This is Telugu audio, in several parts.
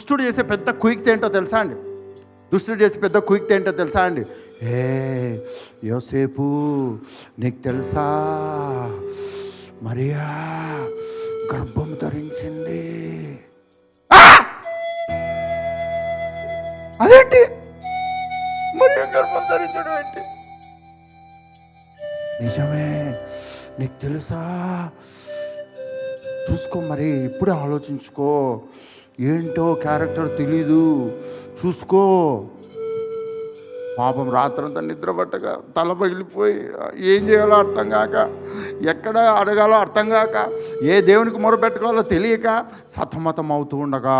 దుష్టుడు చేసే పెద్ద కుయిక్త ఏంటో తెలుసా అండి? దుష్టుడు చేసే పెద్ద కుయిక్త ఏంటో తెలుసా అండి? ఏ యోసేపు నీకు తెలుసా? మరియా గర్భం ధరించింది. అదేంటి? మరియా గర్భం ధరించడం ఏంటి? నిజమే నీకు తెలుసా? చూసుకో మరి ఇప్పుడే ఆలోచించుకో. ఏంటో క్యారెక్టర్ తెలీదు. చూసుకో. పాపం రాత్రంతా నిద్ర పట్టక తల పగిలిపోయి ఏం చేయాలో అర్థం కాక ఎక్కడ అడగాలో అర్థం కాక ఏ దేవునికి మొరపెట్టుకోవాలో తెలియక సతమతం అవుతూ ఉండగా.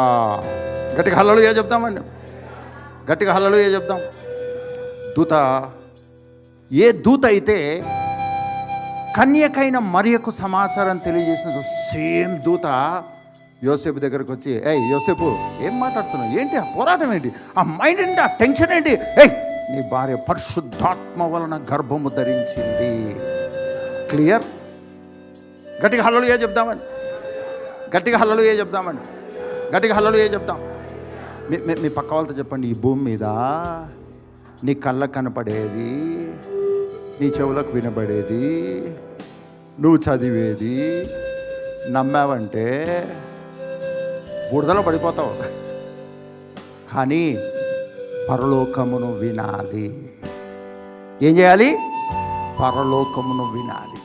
గట్టిగా హల్లలు ఏ చెప్తామండి గట్టిగా హల్లలు ఏ చెప్తాం దూత ఏ దూత అయితే కన్యకైన మరియకు సమాచారం తెలియజేసిన సేమ్ దూత యోసేపు దగ్గరకు వచ్చి ఏయ్ యోసేపు ఏం మాట్లాడుతున్నావు? ఏంటి ఆ పోరాటం ఏంటి? ఆ మైండ్ ఏంటి ఆ టెన్షన్ ఏంటి? ఏయ్ నీ భార్య పరిశుద్ధాత్మ వలన గర్భము ధరించింది. క్లియర్ గట్టిగా హల్లలు ఏ చెప్దామండి గట్టిగా హల్లలు ఏ చెప్దామండి గట్టిగా హల్లలు ఏ చెప్దాం. మీ మీ- మీ పక్క వాళ్ళతో చెప్పండి ఈ భూమి మీద నీ కళ్ళకు కనపడేది నీ చెవులకు వినబడేది నువ్వు చదివేది నమ్మావంటే బురదలో పడిపోతావు కానీ పరలోకమును వినాలి. ఏం చేయాలి? పరలోకమును వినాలి.